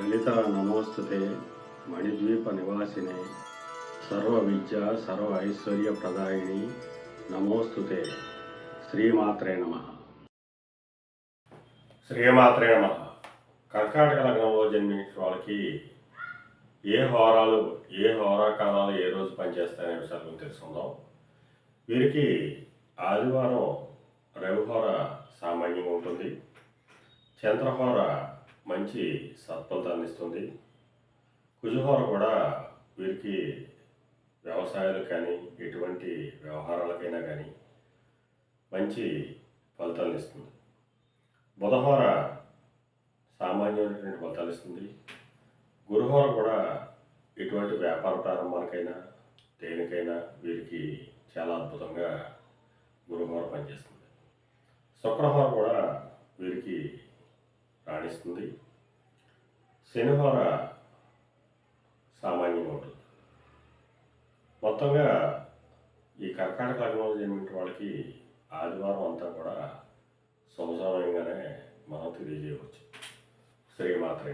లలిత నమోస్తుతే మణిద్వీప నివాసినే. సర్వ విద్య సర్వ ఐశ్వర్య ప్రదాయిని నమోస్తుతే. శ్రీమాత్రే నమ. శ్రీమాత్రే నమ. కర్కాటక లగ్నంలో జన్మించిన వాళ్ళకి ఏ హోరాలు ఏ హోరా కాలాలు ఏ రోజు పనిచేస్తాయనే విషయాల గురించి తెలుసుకుందాం. వీరికి ఆదివారం రవిహోర సామాన్యంగా ఉంటుంది. చంద్రహోర మంచి సత్ఫలితాన్ని ఇస్తుంది కుజుహోర కూడా వీరికి వ్యవసాయాలకు కానీ ఎటువంటి వ్యవహారాలకైనా కానీ మంచి ఫలితాలను ఇస్తుంది బుధహోర సామాన్యమైనటువంటి ఫలితాలు ఇస్తుంది గురుహోర కూడా ఎటువంటి వ్యాపార ప్రారంభానికైనా దేనికైనా వీరికి చాలా అద్భుతంగా గురుహోర పనిచేస్తుంది. శుక్రహోర కూడా రాణిస్తుంది శనిహోర సామాన్యం ఉంటుంది. మొత్తంగా ఈ కర్కాటక లగ్నంలో జన్మించిన వాళ్ళకి ఆదివారం అంతా కూడా సమసమయంగానే మనం తెలియజేయవచ్చు. శ్రీమాత్రే